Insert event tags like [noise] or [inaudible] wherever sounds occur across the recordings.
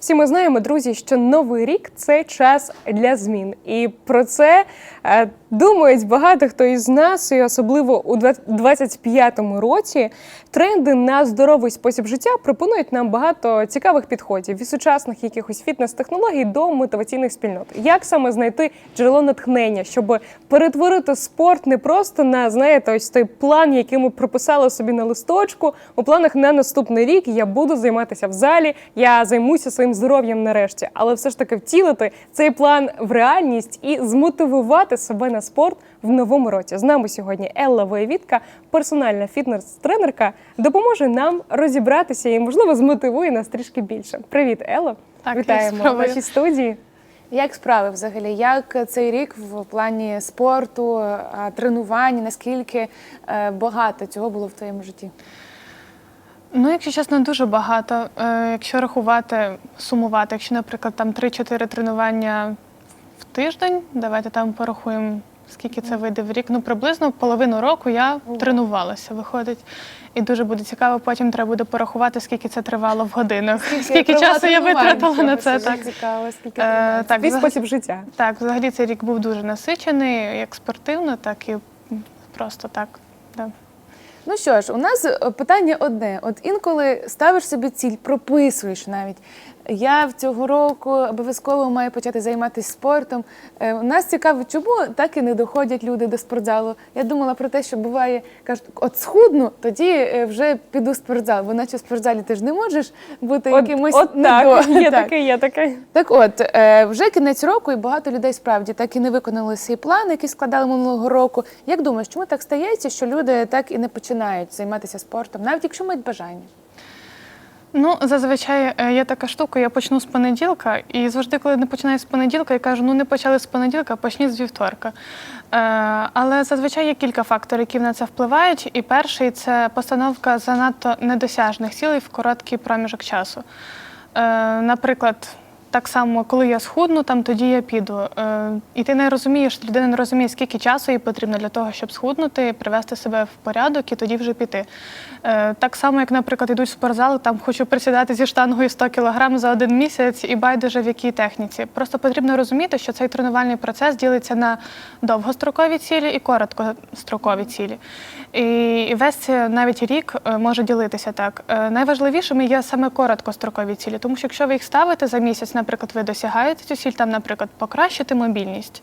Всі ми знаємо, друзі, що новий рік це час для змін, і про це е, думають багато хто із нас, і особливо у 25-му році. Тренди на здоровий спосіб життя пропонують нам багато цікавих підходів від сучасних якихось фітнес-технологій до мотиваційних спільнот. Як саме знайти джерело натхнення, щоб перетворити спорт не просто на знаєте, ось той план, який ми прописали собі на листочку. У планах на наступний рік я буду займатися в залі, я займуся своїм здоров'ям нарешті, але все ж таки втілити цей план в реальність і змотивувати себе на спорт в новому році. З нами сьогодні Елла Воєвідка, персональна фітнес-тренерка, допоможе нам розібратися і, можливо, змотивує нас трішки більше. Привіт, Елла! Так, Вітаємо в нашій студії. Як справи взагалі? Як цей рік в плані спорту, тренувань, наскільки е, багато цього було в твоєму житті? Ну, якщо чесно, дуже багато. Е, якщо рахувати, сумувати, якщо, наприклад, там 3-4 тренування в тиждень, давайте там порахуємо, скільки це вийде в рік. Ну, приблизно половину року я тренувалася, виходить. І дуже буде цікаво, потім треба буде порахувати, скільки це тривало в годинах. Скільки, часу я витратила на це. Так. цікаво, скільки Е, так, взаг- спосіб життя. так, взагалі цей рік був дуже насичений, як спортивно, так і просто так. Да. Ну що ж, у нас е, питання одне: от інколи ставиш собі ціль, прописуєш навіть. Я в цього року обов'язково маю почати займатися спортом. Е, нас цікаво, чому так і не доходять люди до спортзалу. Я думала про те, що буває, кажуть, от схудну, тоді е, вже піду в спортзал, бо наче в спортзалі ти ж не можеш бути якимось от так, до- [laughs] є так. таке, є таке. Так от, е, вже кінець року, і багато людей справді так і не виконали свій план, який складали минулого року. Як думаєш, чому так стається, що люди так і не починають займатися спортом, навіть якщо мають бажання? Ну, зазвичай е, є така штука, я почну з понеділка, і завжди, коли не починаю з понеділка, я кажу, ну не почали з понеділка, почніть з вівторка. Е, але зазвичай є кілька факторів, які на це впливають. І перший це постановка занадто недосяжних цілей в короткий проміжок часу. Е, наприклад, так само, коли я схудну, там тоді я піду. Е, і ти не розумієш, людина не розуміє, скільки часу їй потрібно для того, щоб схуднути, привести себе в порядок і тоді вже піти. Е, так само, як, наприклад, йдуть в спортзал, там хочу присідати зі штангою 100 кг за один місяць і байдуже в якій техніці. Просто потрібно розуміти, що цей тренувальний процес ділиться на довгострокові цілі і короткострокові цілі. І весь навіть рік е, може ділитися так. Найважливішими є саме короткострокові цілі, тому що якщо ви їх ставите за місяць, наприклад, ви досягаєте цю ціль, там, наприклад, покращити мобільність.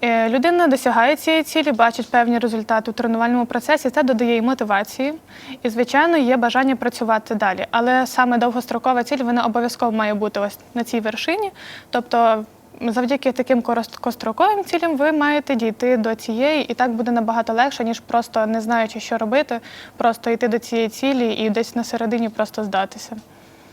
Е, Людина досягає цієї цілі, бачить певні результати у тренувальному процесі, це додає їй мотивації. І, звичайно, є бажання працювати далі. Але саме довгострокова ціль вона обов'язково має бути ось на цій вершині. Тобто, завдяки таким короткостроковим цілям ви маєте дійти до цієї, і так буде набагато легше, ніж просто не знаючи, що робити, просто йти до цієї цілі і десь на середині просто здатися.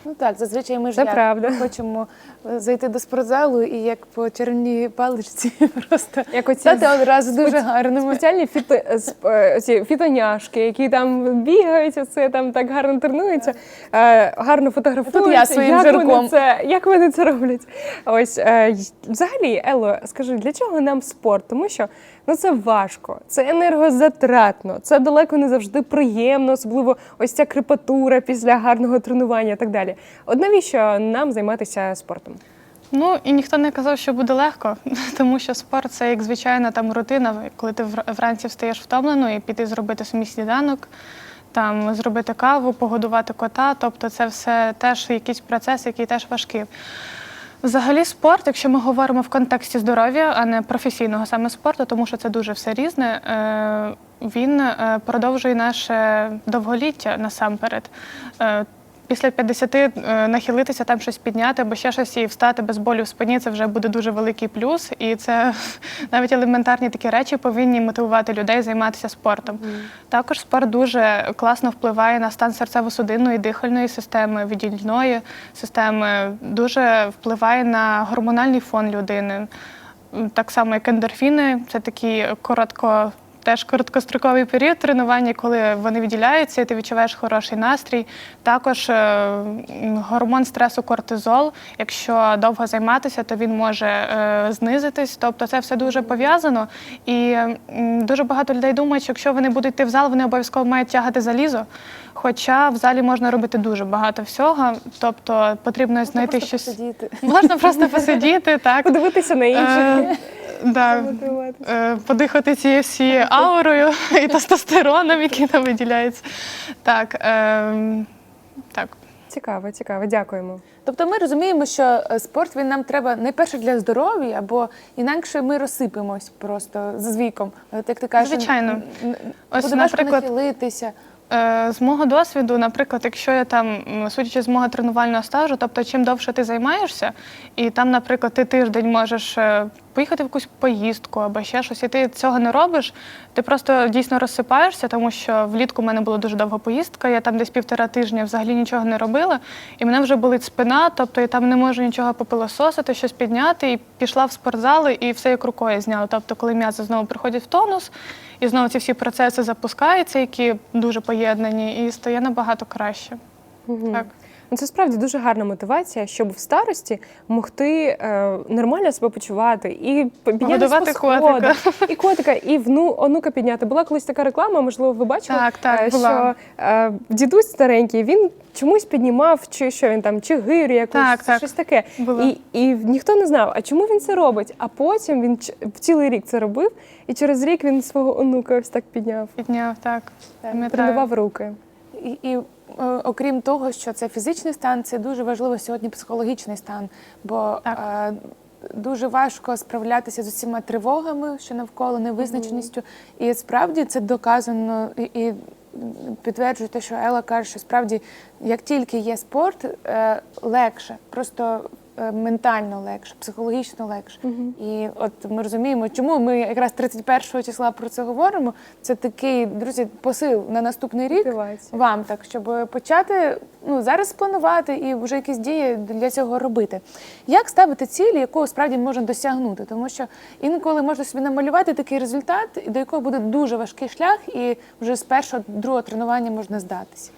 Ну так, зазвичай ми ж Це як, правда. хочемо е, зайти до спортзалу і як по червоній паличці [laughs] просто Як оці стати одразу дуже гарними. Спеціальні фіто, е, сп- е, ці фітоняшки, які там бігають, оце там так гарно тренуються, е, гарно фотографуються. Своїм як жирком. Вони це, як вони це роблять? Ось е, й- взагалі, Ело, скажи, для чого нам спорт? Тому що ну це важко, це енергозатратно, це далеко не завжди приємно, особливо ось ця крепатура після гарного тренування і так далі. От навіщо нам займатися спортом? Ну і ніхто не казав, що буде легко, [laughs] тому що спорт це як звичайна там рутина, коли ти вранці встаєш втомлено і піти зробити собі сніданок, там зробити каву, погодувати кота. Тобто це все теж якийсь процес, який теж важкий. Взагалі, спорт, якщо ми говоримо в контексті здоров'я, а не професійного саме спорту, тому що це дуже все різне, е, він е, продовжує наше довголіття насамперед. Після 50 е, нахилитися, там щось підняти або ще щось і встати без болю в спині, це вже буде дуже великий плюс. І це [laughs] навіть елементарні такі речі повинні мотивувати людей займатися спортом. Також спорт дуже класно впливає на стан серцево-судинної, дихальної системи, віддільної системи, дуже впливає на гормональний фон людини. Так само, як ендорфіни, це такі коротко. Теж короткостроковий період тренування, коли вони виділяються, і ти відчуваєш хороший настрій. Також е, гормон стресу кортизол. Якщо довго займатися, то він може е, знизитись. Тобто це все дуже пов'язано. І дуже багато людей думають, що якщо вони будуть йти в зал, вони обов'язково мають тягати залізо. Хоча в залі можна робити дуже багато всього. Тобто потрібно знайти щось. посидіти. Можна просто посидіти, так. [laughs] Подивитися на інших. Да, е, подихати цією всією аурою [laughs] і тестостероном, який там виділяється. Так, е, так. Цікаво, цікаво, дякуємо. Тобто ми розуміємо, що е, спорт він нам треба найперше для здоров'я, бо інакше ми розсипемось просто з віком. От як ти кажеш, Звичайно. Ось, буде важко наприклад, нахилитися. Е, З мого досвіду, наприклад, якщо я там, судячи з мого тренувального стажу, тобто чим довше ти займаєшся, і там, наприклад, ти тиждень можеш е, поїхати в якусь поїздку або ще щось, і ти цього не робиш, ти просто дійсно розсипаєшся, тому що влітку в мене була дуже довга поїздка, я там десь півтора тижня взагалі нічого не робила, і мене вже болить спина, тобто я там не можу нічого попилососити, щось підняти, і пішла в спортзали, і все як рукою зняла. Тобто, коли м'язи знову приходять в тонус, і знову ці всі процеси запускаються, які дуже поєднані, і стає набагато краще. Так. Ну, це справді дуже гарна мотивація, щоб в старості могти е, нормально себе почувати і Годувати котика. і котика, і вну, онука підняти. Була колись така реклама, можливо, ви бачили, Так, так, е, була. що е, дідусь старенький він чомусь піднімав, чи що він там, чи гирю якусь, Так, так. щось таке. Була. І, і ніхто не знав, а чому він це робить. А потім він в цілий рік це робив, і через рік він свого онука ось так підняв, Підняв, так. Пам'ятаю. тренував руки. І, і окрім того, що це фізичний стан, це дуже важливо сьогодні психологічний стан, бо Так. е, дуже важко справлятися з усіма тривогами, що навколо невизначеністю. І справді це доказано і. Підтверджує те, що Ела каже, що справді, як тільки є спорт, е, легше, просто е, ментально легше, психологічно легше. І от ми розуміємо, чому ми якраз 31 числа про це говоримо. Це такий, друзі, посил на наступний рік Мотивація. вам, так щоб почати ну зараз планувати і вже якісь дії для цього робити. Як ставити цілі, якого справді можна досягнути? Тому що інколи можна собі намалювати такий результат, до якого буде дуже важкий шлях, і вже з першого другого тренування можна здатися.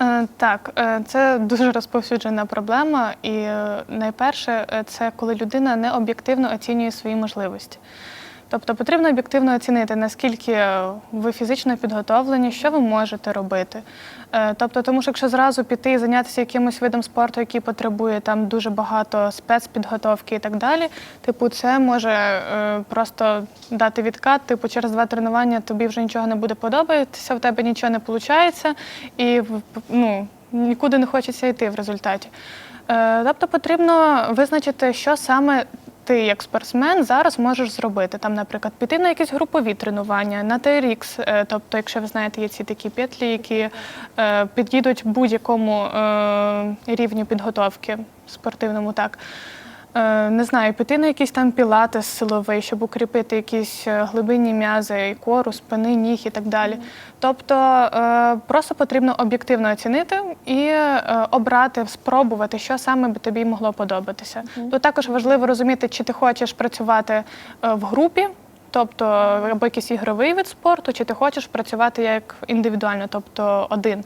Е, Так, е, це дуже розповсюджена проблема, і е, найперше, це коли людина не об'єктивно оцінює свої можливості. Тобто потрібно об'єктивно оцінити, наскільки е, ви фізично підготовлені, що ви можете робити. Е, Тобто, тому що якщо зразу піти і зайнятися якимось видом спорту, який потребує там дуже багато спецпідготовки і так далі, типу, це може е, просто дати відкат, типу, через два тренування тобі вже нічого не буде подобатися, в тебе нічого не виходить, і ну, нікуди не хочеться йти в результаті. Тобто потрібно визначити, що саме ти як спортсмен зараз можеш зробити. Там, наприклад, піти на якісь групові тренування, на TRX, е, тобто, якщо ви знаєте, є ці такі петлі, які е, підійдуть будь-якому е, рівню підготовки спортивному, так. Е, Не знаю, піти на якийсь там пілатес силовий, щоб укріпити якісь е, глибинні м'язи, і кору, спини, ніг і так далі. Тобто е, просто потрібно об'єктивно оцінити і обрати, спробувати, що саме би тобі могло подобатися. Тут також важливо розуміти, чи ти хочеш працювати в групі. Тобто або якийсь ігровий вид спорту, чи ти хочеш працювати як індивідуально, тобто один.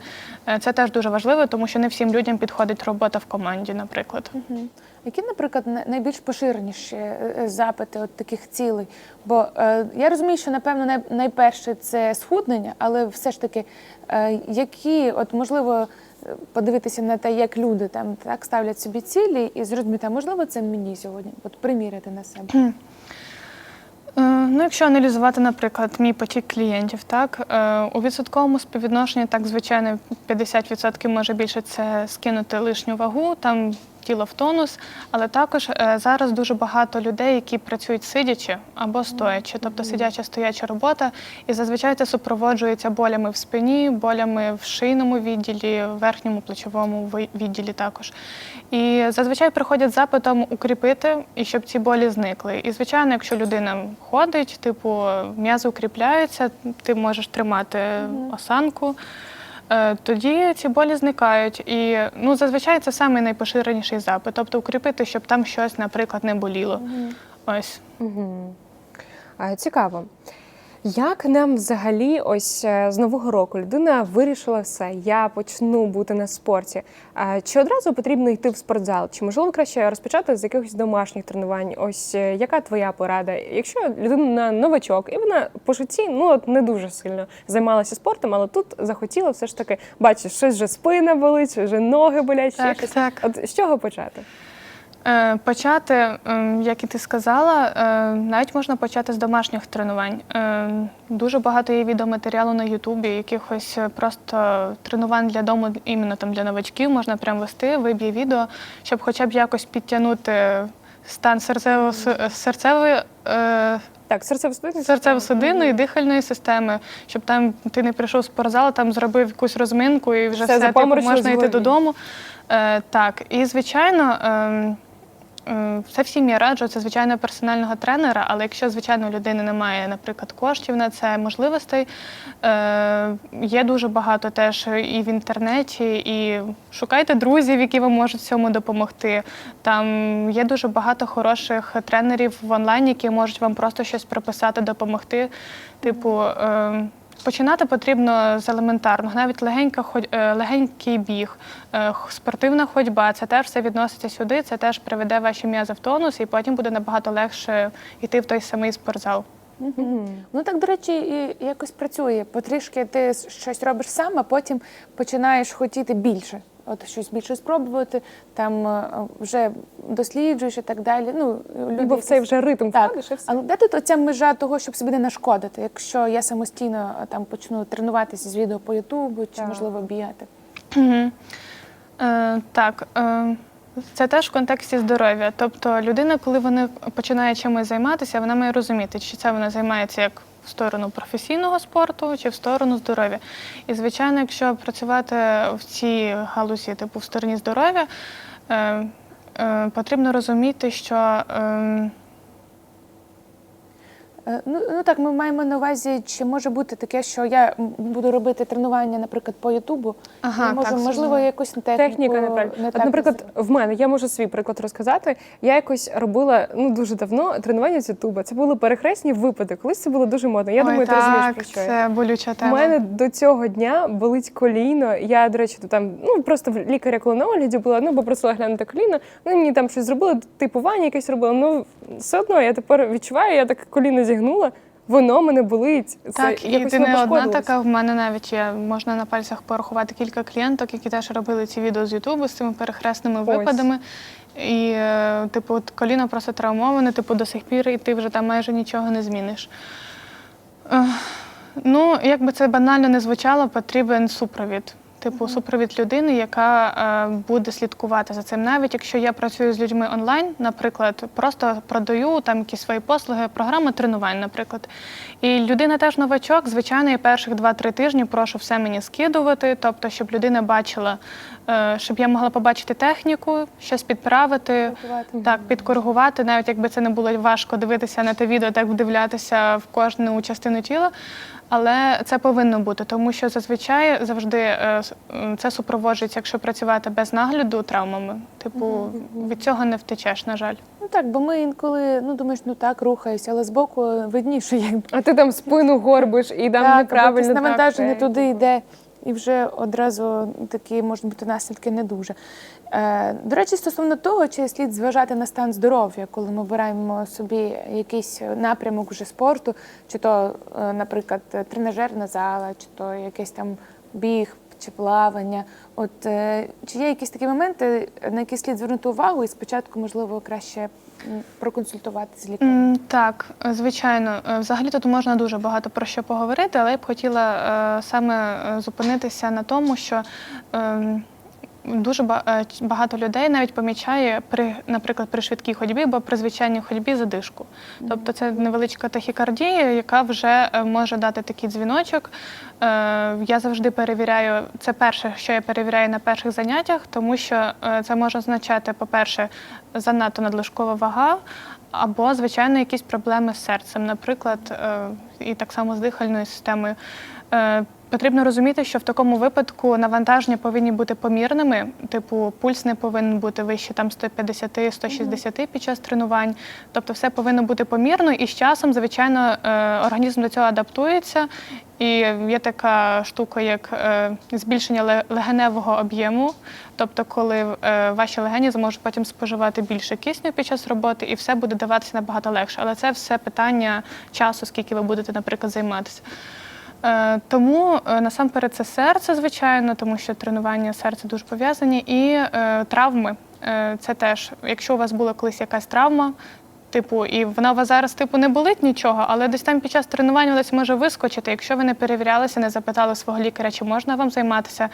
Це теж дуже важливо, тому що не всім людям підходить робота в команді, наприклад. Які, наприклад, найбільш поширеніші е, е, запити от таких цілей? Бо е, я розумію, що напевно най- найперше це схуднення, але все ж таки, е, які, от можливо, е, подивитися на те, як люди там так ставлять собі цілі, і зрозуміти, а можливо, це мені сьогодні, от приміряти на себе. Ну, якщо аналізувати, наприклад, мій потік клієнтів, так у відсотковому співвідношенні, так звичайно, 50% може більше це скинути лишню вагу, там тіло в тонус, але також е, зараз дуже багато людей, які працюють сидячи або стоячи, тобто сидяча стояча робота, і зазвичай це супроводжується болями в спині, болями в шийному відділі, в верхньому плечовому відділі також. І зазвичай приходять з запитом укріпити і щоб ці болі зникли. І звичайно, якщо людина ходить, типу м'язи укріпляються, ти можеш тримати осанку. Е, Тоді ці болі зникають. І ну, зазвичай це самий найпоширеніший запит. Тобто укріпити, щоб там щось, наприклад, не боліло. Ось. Угу. Цікаво. Як нам взагалі, ось е, з нового року людина вирішила все, я почну бути на спорті. Чи одразу потрібно йти в спортзал? Чи можливо краще розпочати з якихось домашніх тренувань? Ось е, яка твоя порада? Якщо людина новачок, і вона по житті ну от не дуже сильно займалася спортом, але тут захотіла все ж таки, бачиш, щось вже спина болить, вже ноги болять. ще Так, щось. так. От з чого почати? Е, Почати, ем, як і ти сказала, е, навіть можна почати з домашніх тренувань. Е, Дуже багато є відеоматеріалу на Ютубі, якихось просто тренувань для дому, іменно там для новачків, можна прям вести, виб'є відео, щоб хоча б якось підтягнути стан серцево- серцевої. Так, серцево-судинної, дихальної системи, щоб там ти не прийшов в спортзал, там зробив якусь розминку і вже Все, все, типу, можна йти додому. Е, так, і звичайно. е, Це всім я раджу, це звичайно персонального тренера, але якщо, звичайно, людини немає, наприклад, коштів на це, можливостей, е, є дуже багато теж і в інтернеті, і шукайте друзів, які вам можуть в цьому допомогти. Там є дуже багато хороших тренерів в онлайні, які можуть вам просто щось прописати, допомогти. Типу, е, починати потрібно з елементарного, навіть легенька е, легенький біг, е, спортивна ходьба. Це теж все відноситься сюди, це теж приведе ваші м'язи в тонус, і потім буде набагато легше йти в той самий спортзал. Ну так, до речі, і якось працює. Потрішки ти щось робиш сам, а потім починаєш хотіти більше. От щось більше спробувати, там е, вже досліджуєш і так далі. Ну, люди Бо в цей вже ритм так. входиш і все. Але де тут оця межа того, щоб собі не нашкодити? Якщо я самостійно е, там почну тренуватися з відео по Ютубу чи Так. можливо бігати? Угу. Е, так, е, це теж в контексті здоров'я. Тобто людина, коли вона починає чимось займатися, вона має розуміти, чи це вона займається як в сторону професійного спорту, чи в сторону здоров'я. І, звичайно, якщо працювати в цій галузі, типу в стороні здоров'я, е, е, потрібно розуміти, що. Е, Е, Ну, ну так, ми маємо на увазі, чи може бути таке, що я буду робити тренування, наприклад, по Ютубу. Ага, і можу, так, можливо, якусь техніку, Техніка неправильна. не так наприклад, в мене я можу свій приклад розказати. Я якось робила ну дуже давно тренування з Ютуба. Це були перехресні випади. Колись це було дуже модно. Я ой, думаю, ти розумієш про що це болюча У мене до цього дня болить коліно. Я, до речі, там ну просто в лікаря, коли на огляді була, ну попросила глянути коліно. Вони мені там щось зробили, типування якесь робили. Ну все одно я тепер відчуваю, я так коліно зігнула. Воно мене болить. Це Так, і ти не одна така. В мене навіть є можна на пальцях порахувати кілька клієнток, які теж робили ці відео з Ютубу з цими перехресними Ось. випадами. І, е, типу, от коліно просто травмоване, типу, до сих пір, і ти вже там майже нічого не зміниш. Ну, як би це банально не звучало, потрібен супровід. Типу, супровід людини, яка е, буде слідкувати за цим. Навіть якщо я працюю з людьми онлайн, наприклад, просто продаю там якісь свої послуги, програма тренувань, наприклад. І людина теж новачок, звичайно, я перших 2-3 тижні прошу все мені скидувати, тобто, щоб людина бачила, е, щоб я могла побачити техніку, щось підправити. Так, підкоригувати, навіть якби це не було важко дивитися на те відео, так вдивлятися в кожну частину тіла. Але це повинно бути, тому що зазвичай завжди е, с- це супроводжується, якщо працювати без нагляду травмами. Типу, від цього не втечеш, на жаль. Ну так, бо ми інколи ну думаєш, ну так рухаюся, але збоку видніше, як А ти там спину горбиш і там так, неправильно. навантаження туди йде, і вже одразу такі можуть бути наслідки не дуже. Е, до речі, стосовно того, чи слід зважати на стан здоров'я, коли ми обираємо собі якийсь напрямок вже спорту, чи то, е, наприклад, тренажерна зала, чи то якийсь там біг. Чи плавання, от е, чи є якісь такі моменти, на які слід звернути увагу, і спочатку можливо краще м, проконсультуватися з лікарем? Так, звичайно. Е, Взагалі тут можна дуже багато про що поговорити, але я б хотіла е, саме е, зупинитися на тому, що ем, дуже е, багато людей навіть помічає при, наприклад, при швидкій ходьбі або при звичайній ходьбі задишку. Тобто це невеличка тахікардія, яка вже е, може дати такий дзвіночок. Е, Я завжди перевіряю, це перше, що я перевіряю на перших заняттях, тому що це може означати, по-перше, занадто надлишкова вага. Або, звичайно, якісь проблеми з серцем, наприклад, і так само з дихальною системою. Потрібно розуміти, що в такому випадку навантаження повинні бути помірними. Типу, пульс не повинен бути вище там 150-160 під час тренувань. Тобто, все повинно бути помірно, і з часом, звичайно, е, організм до цього адаптується. І є така штука, як е, збільшення легеневого об'єму. Тобто, коли е, ваші легені зможуть потім споживати більше кисню під час роботи, і все буде даватися набагато легше. Але це все питання часу, скільки ви будете, наприклад, займатися. Е, Тому е, насамперед це серце, звичайно, тому що тренування серця дуже пов'язані, і е, травми. Це теж, якщо у вас була колись якась травма, типу, і вона вас зараз типу не болить нічого, але десь там під час тренування десь може вискочити. Якщо ви не перевірялися, не запитали свого лікаря, чи можна вам займатися.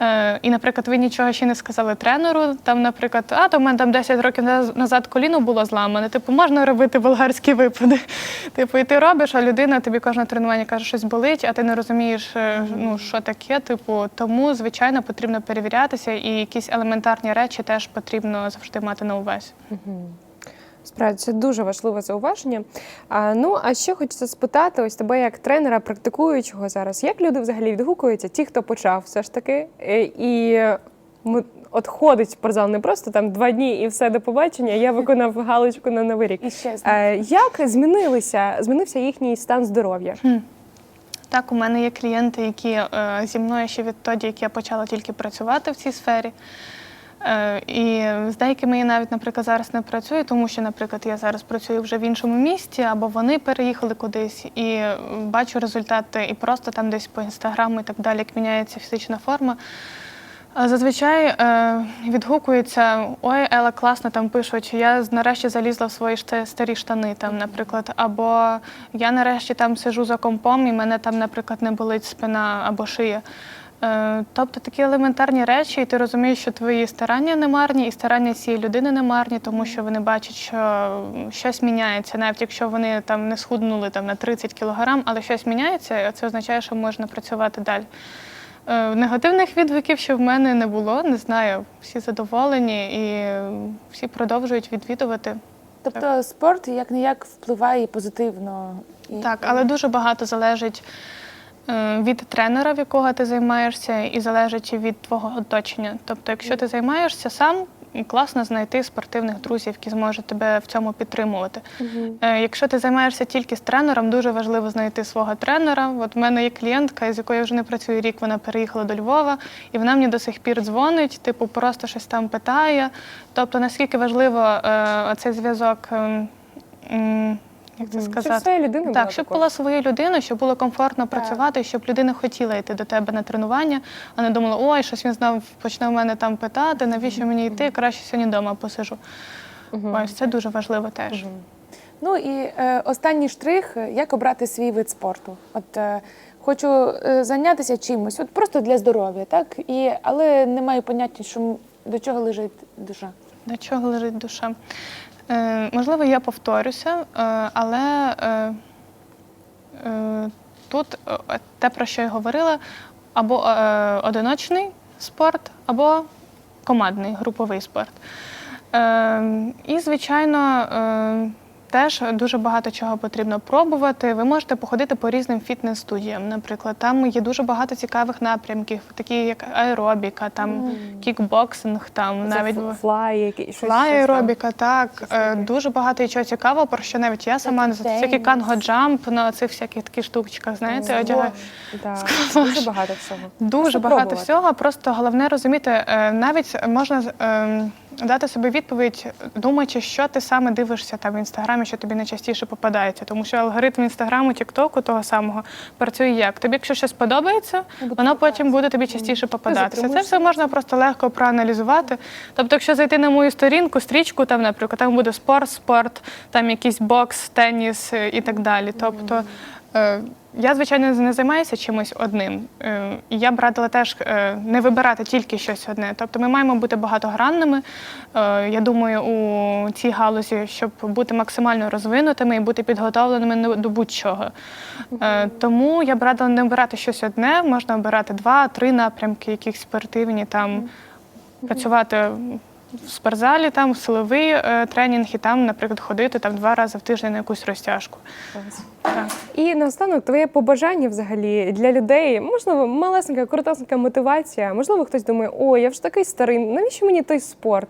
Е, І, наприклад, ви нічого ще не сказали тренеру. Там, наприклад, а то в мене там 10 років назад коліно було зламане. Типу, можна робити болгарські випади. [laughs] Типу, і ти робиш, а людина тобі кожне тренування каже, щось болить, а ти не розумієш, е, ну що таке. Типу, тому звичайно потрібно перевірятися, і якісь елементарні речі теж потрібно завжди мати на увазі. Справді, це дуже важливе зауваження. А, ну, а ще хочеться спитати ось тебе як тренера, практикуючого зараз, як люди взагалі відгукуються, ті, хто почав все ж таки, е, і от ходить в спортзал не просто там два дні і все до побачення. Я виконав галочку на новий рік. І ще Е, як змінилися, змінився їхній стан здоров'я? Так, у мене є клієнти, які е, зі мною ще відтоді, як я почала тільки працювати в цій сфері. Е, і з деякими я навіть, наприклад, зараз не працюю, тому що, наприклад, я зараз працюю вже в іншому місті, або вони переїхали кудись, і бачу результати і просто там десь по інстаграму і так далі, як міняється фізична форма. Зазвичай е, відгукується, ой, Ела, класно там пишуть, я нарешті залізла в свої старі штани, там, наприклад, або я нарешті там сижу за компом і мене там, наприклад, не болить спина або шия. Е, тобто такі елементарні речі, і ти розумієш, що твої старання не марні, і старання цієї людини не марні, тому що вони бачать, що щось міняється, навіть якщо вони там не схуднули там, на 30 кілограм, але щось міняється, це означає, що можна працювати далі. Е, Негативних відгуків, що в мене не було, не знаю. Всі задоволені і всі продовжують відвідувати. Тобто спорт як не як впливає позитивно. Так, але дуже багато залежить від тренера, в якого ти займаєшся, і залежить від твого оточення. Тобто, якщо ти займаєшся сам, класно знайти спортивних друзів, які зможуть тебе в цьому підтримувати. Е, Якщо ти займаєшся тільки з тренером, дуже важливо знайти свого тренера. От в мене є клієнтка, з якою я вже не працюю рік, вона переїхала до Львова, і вона мені до сих пір дзвонить, типу, просто щось там питає. Тобто, наскільки важливо е, цей зв'язок. Як це сказати? Щоб своя людина була так, щоб також. була своєю людиною, щоб було комфортно працювати, щоб людина хотіла йти до тебе на тренування, а не думала, ой, щось він знов почне в мене там питати, навіщо мені йти, краще сьогодні вдома посижу. Ось це дуже важливо теж. Ну і е, останній штрих, е, як обрати свій вид спорту. От е, хочу е, зайнятися чимось, от просто для здоров'я, так? І, але не маю поняття, що до чого лежить душа. До чого лежить душа? Е, можливо, я повторюся, е, але е, тут те, про що я говорила, або одиночний спорт, або командний груповий спорт. І, звичайно, теж дуже багато чого потрібно пробувати. Ви можете походити по різним фітнес-студіям. Наприклад, там є дуже багато цікавих напрямків, такі як аеробіка, там кікбоксинг, там навіть флай, який щось. Флай аеробіка, так. Е, Дуже багато і чого цікавого, про що навіть я сама не. Всякі канго-джамп на цих всяких таких штучках, знаєте, одягаю. Так, дуже багато всього. Дуже багато всього. Просто головне розуміти, е, навіть можна е, дати собі відповідь, думаючи, що ти саме дивишся там в інстаграмі, що тобі найчастіше попадається. Тому що алгоритм інстаграму, тіктоку того самого працює як. Тобі, якщо щось подобається, воно потім буде тобі частіше попадатися. Це все можна просто легко проаналізувати. Тобто, якщо зайти на мою сторінку, стрічку, там, наприклад, там буде спорт, спорт, там якийсь бокс, теніс е, і так далі. Тобто. Я, звичайно, не займаюся чимось одним. Е, І я б радила теж е, не вибирати тільки щось одне. Тобто ми маємо бути багатогранними. Е, Я думаю, у цій галузі, щоб бути максимально розвинутими і бути підготовленими на- до будь-чого. Тому я б радила не обирати щось одне, можна обирати два, три напрямки, якісь спортивні, там працювати в спортзалі, там в силовий е, тренінг, і там, наприклад, ходити там два рази в тиждень на якусь розтяжку. Так. І наостанок твоє побажання взагалі для людей, можливо, малесенька, коротесенька мотивація. Можливо, хтось думає, о, я вже такий старий, навіщо мені той спорт?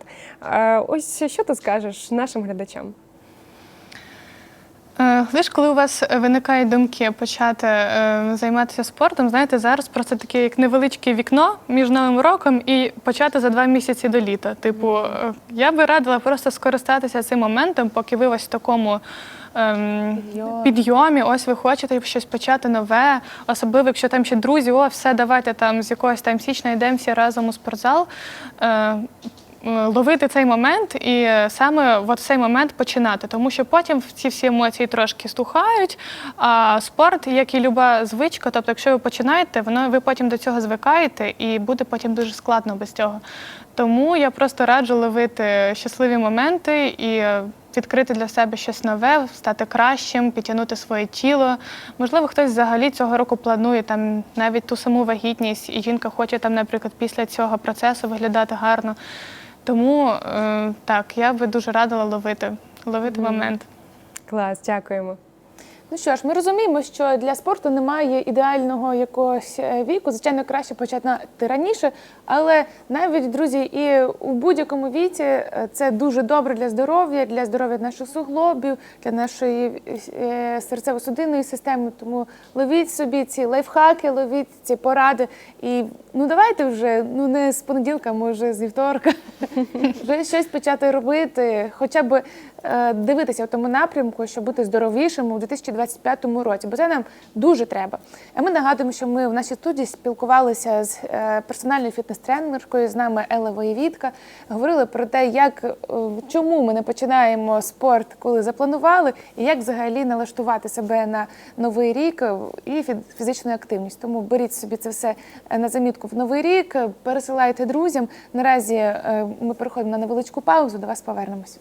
Е, ось що ти скажеш нашим глядачам? Е, Лише коли у вас виникають думки почати е, займатися спортом, знаєте, зараз просто таке як невеличке вікно між новим роком і почати за два місяці до літа. Типу, е, я би радила просто скористатися цим моментом, поки ви ось в такому. ем, Підйомі. Підйомі, ось ви хочете щось почати нове, особливо якщо там ще друзі, о, все, давайте там з якогось там січня йдемо всі разом у спортзал. Е, ловити цей момент і е, саме в цей момент починати, тому що потім ці всі емоції трошки стухають. А спорт, як і люба звичка, тобто, якщо ви починаєте, воно ви потім до цього звикаєте, і буде потім дуже складно без цього. Тому я просто раджу ловити щасливі моменти і е, відкрити для себе щось нове, стати кращим, підтягнути своє тіло. Можливо, хтось взагалі цього року планує там навіть ту саму вагітність, і жінка хоче там, наприклад, після цього процесу виглядати гарно. Тому е, так, я би дуже радила ловити, ловити момент. Клас, дякуємо. Ну що ж, ми розуміємо, що для спорту немає ідеального якогось е, віку. Звичайно, краще почати раніше, але навіть друзі, і у будь-якому віці е, це дуже добре для здоров'я, для здоров'я наших суглобів, для нашої е, серцево-судинної системи. Тому ловіть собі ці лайфхаки, ловіть ці поради. І ну давайте вже ну не з понеділка, може з вівторка, [laughs] вже щось почати робити, хоча б дивитися в тому напрямку, щоб бути здоровішим у 2025 році, бо це нам дуже треба. А ми нагадуємо, що ми в нашій студії спілкувалися з е, персональною фітнес-тренеркою, з нами Елла Воєвідка, говорили про те, як е, чому ми не починаємо спорт, коли запланували, і як взагалі налаштувати себе на новий рік е, і фі- фізичну активність. Тому беріть собі це все на замітку в новий рік, пересилайте друзям. Наразі ми переходимо на невеличку паузу. До вас повернемось.